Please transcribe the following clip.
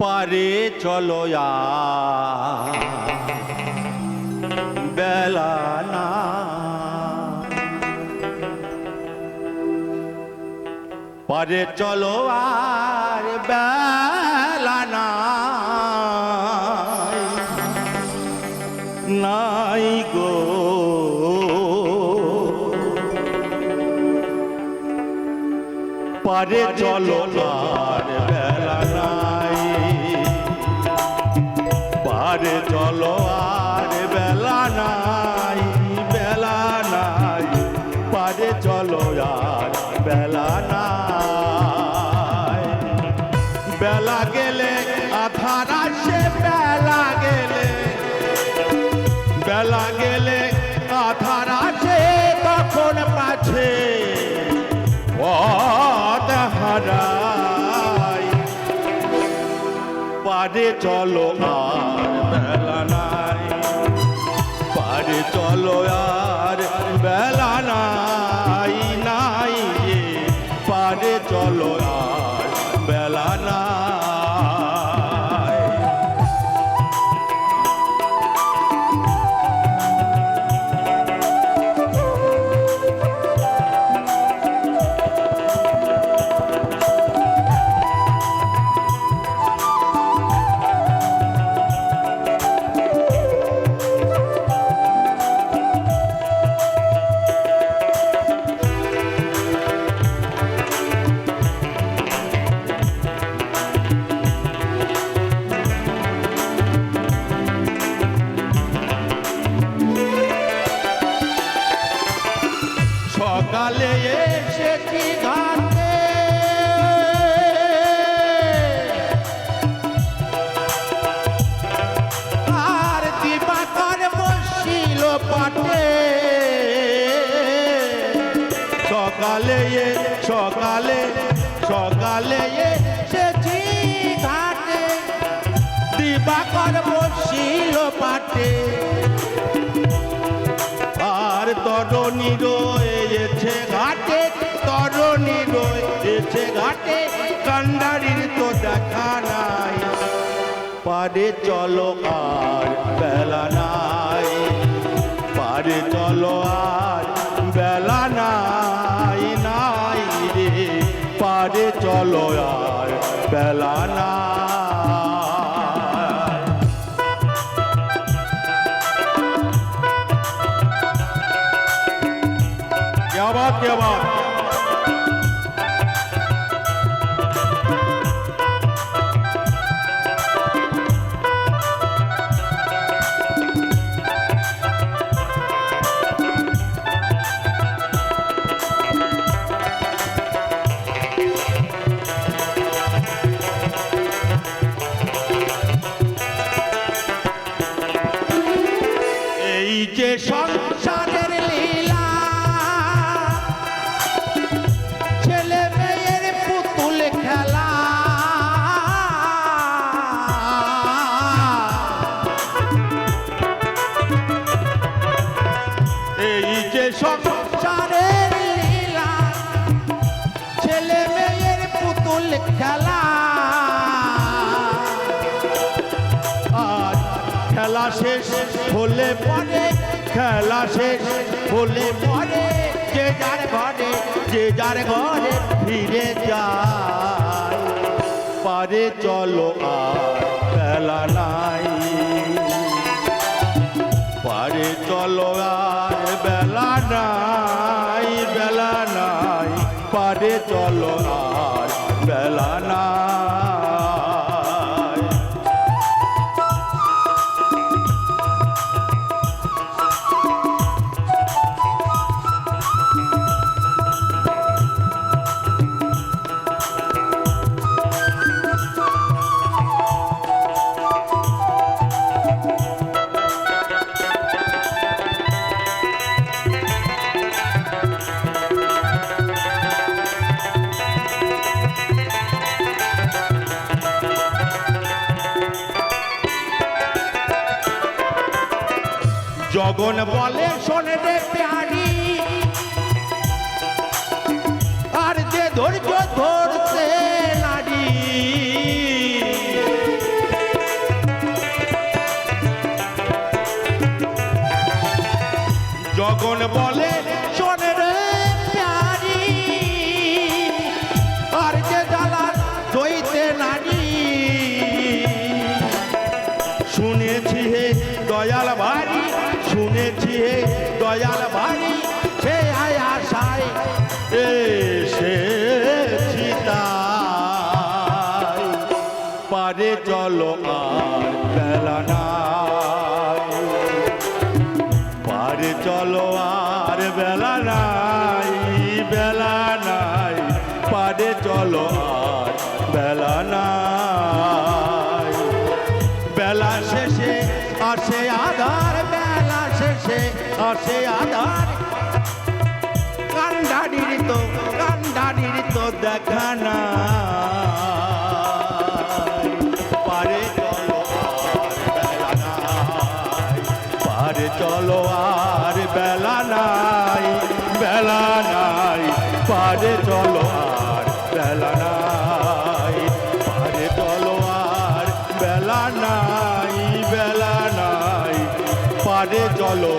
পারে চলো বেলা না। পারে চলো আর বেলা নাই নাই গো। পারে চলো আর পারে চলো আর বেলা নাই বেলা নাই। পারে চলো আর বেলা নাই। বেলা গেলে আধার আসে বেলা গেলে। বেলা গেলে আধার আসে তখন পাছে পথ পারে চলো আর সকালে সকালে এসেছি ঘাটে। দিবাকর বসিল পাটে। আর তরণী রয়েছে ঘাটে, তরণী রয়েছে ঘাটে, কান্ডারির তো দেখা নাই। পারে চলো আর বেলা নাই, পারে চলো আর क्या बात শেষ হলে পরে খেলা শেষ হলে পরে যে যার ঘরে, যে যার ঘরে ফিরে যায়। পারে চলো আর খেলা নাই। গগন বলে, শোনে রে প্যারি আর যে ধৈর্য ধরতে নারী। জগন বলে, শোনে রে প্যারি আর যে জ্বালা দইতে নারী। শুনেছি হে দয়াল ভারী এসেছি দয়াল সে আয় আশায় পারে চলো আর বেলা নাই। পারে আর বেলা নাই পারে চলো আর তো দেখা না পারে চলো পারে চলো আর বেলা নাই। বেলা নাই। পারে চলো আর বেলা নাই। পারে চলো আর বেলা নাই। বেলা নাই। পারে চলো।